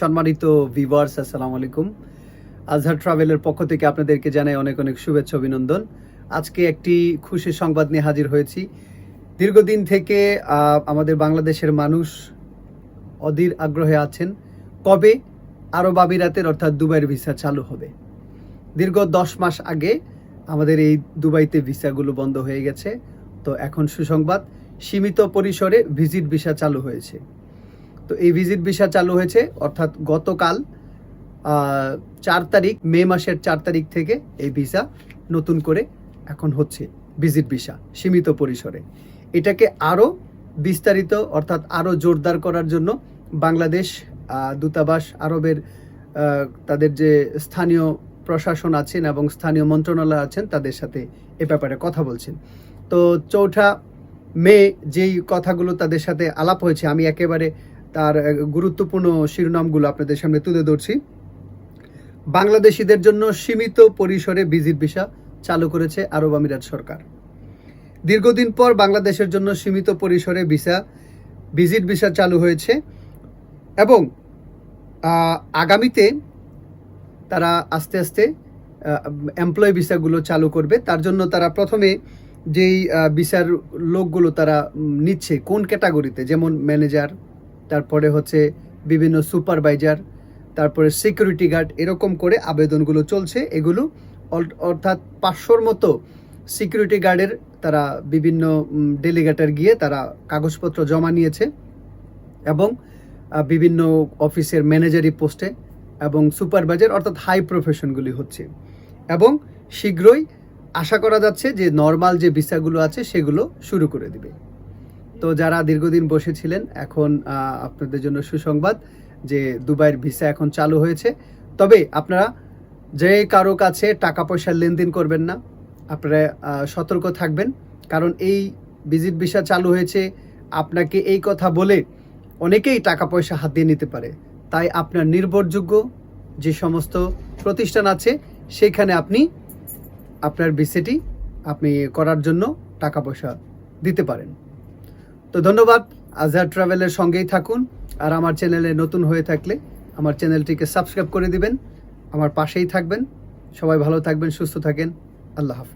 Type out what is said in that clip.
সম্মানিত ভিভার্স আসসালামু আলাইকুম। আজহার ট্রাভেলের পক্ষ থেকে আপনাদেরকে জানাই অনেক অনেক শুভেচ্ছা, অভিনন্দন। আজকে একটি খুশি সংবাদ নিয়ে হাজির হয়েছি। দীর্ঘদিন থেকে আমাদের বাংলাদেশের মানুষ অধীর আগ্রহে আছেন, কবে? আরব আমিরাতের, অর্থাৎ দুবাইয়ের ভিসা চালু হবে। দীর্ঘ দশ মাস আগে আমাদের এই দুবাইতে ভিসাগুলো বন্ধ হয়ে গেছে। তো এখন সুসংবাদ, সীমিত পরিসরে ভিজিট ভিসা চালু হয়েছে। তো এই ভিজিট ভিসা চালু হয়েছে, অর্থাৎ গতকাল চার তারিখ, মে মাসের চার তারিখ থেকে এই ভিসা নতুন করে এখন হচ্ছে ভিজিট ভিসা সীমিত পরিসরে। এটাকে আরও বিস্তারিত, অর্থাৎ আরও জোরদার করার জন্য বাংলাদেশ দূতাবাস, আরবের তাদের যে স্থানীয় প্রশাসন আছেন এবং স্থানীয় মন্ত্রণালয় আছেন, তাদের সাথে এ ব্যাপারে কথা বলছেন। তো চৌঠা মে যেই কথাগুলো তাদের সাথে আলাপ হয়েছে, আমি একেবারে তার গুরুত্বপূর্ণ শিরোনামগুলো আপনাদের সামনে তুলে ধরছি। বাংলাদেশিদের জন্য সীমিত পরিসরে ভিজিট ভিসা চালু করেছে আরব আমিরাত সরকার। দীর্ঘদিন পর বাংলাদেশের জন্য সীমিত পরিসরে ভিসা, ভিজিট ভিসা চালু হয়েছে এবং আগামীতে তারা আস্তে আস্তে এমপ্লয় ভিসাগুলো চালু করবে। তার জন্য তারা প্রথমে যেই ভিসার লোকগুলো তারা নিচ্ছে কোন ক্যাটাগরিতে, যেমন ম্যানেজার তারপরে হচ্ছে বিভিন্ন সুপারভাইজার, তারপরে সিকিউরিটি গার্ড এরকম করে আবেদনগুলো চলছে। এগুলো অর্থাৎ পাঁচশোর মতো সিকিউরিটি গার্ডের তারা বিভিন্ন ডেলিগেটার গিয়ে তারা কাগজপত্র জমা নিয়েছে এবং বিভিন্ন অফিসের ম্যানেজারি পোস্টে এবং সুপারভাইজার অর্থাৎ হাই প্রফেশনগুলি হচ্ছে। এবং শীঘ্রই আশা করা যাচ্ছে যে নর্মাল যে ভিসাগুলো আছে সেগুলো শুরু করে দিবে। তো যারা দীর্ঘদিন বসেছিলেন, এখন আপনাদের জন্য সুসংবাদ যে দুবাইয়ের ভিসা এখন চালু হয়েছে। তবে আপনারা যে কারও কাছে টাকা পয়সার লেনদেন করবেন না, আপনারা সতর্ক থাকবেন। কারণ এই ভিজিট ভিসা চালু হয়েছে, আপনাকে এই কথা বলে অনেকেই টাকা পয়সা হাত দিয়ে নিতে পারে। তাই আপনার নির্ভরযোগ্য যে সমস্ত প্রতিষ্ঠান আছে, সেখানে আপনি আপনার ভিসেটি আপনি করার জন্য টাকা পয়সা দিতে পারেন। তো ধন্যবাদ, আজহার ট্রাভেলের সঙ্গেই থাকুন, আর আমার চ্যানেলে নতুন হয়ে থাকলে আমার চ্যানেলটিকে সাবস্ক্রাইব করে দিবেন, আমার পাশেই থাকবেন, সবাই ভালো থাকবেন, সুস্থ থাকেন, আল্লাহ হাফেজ।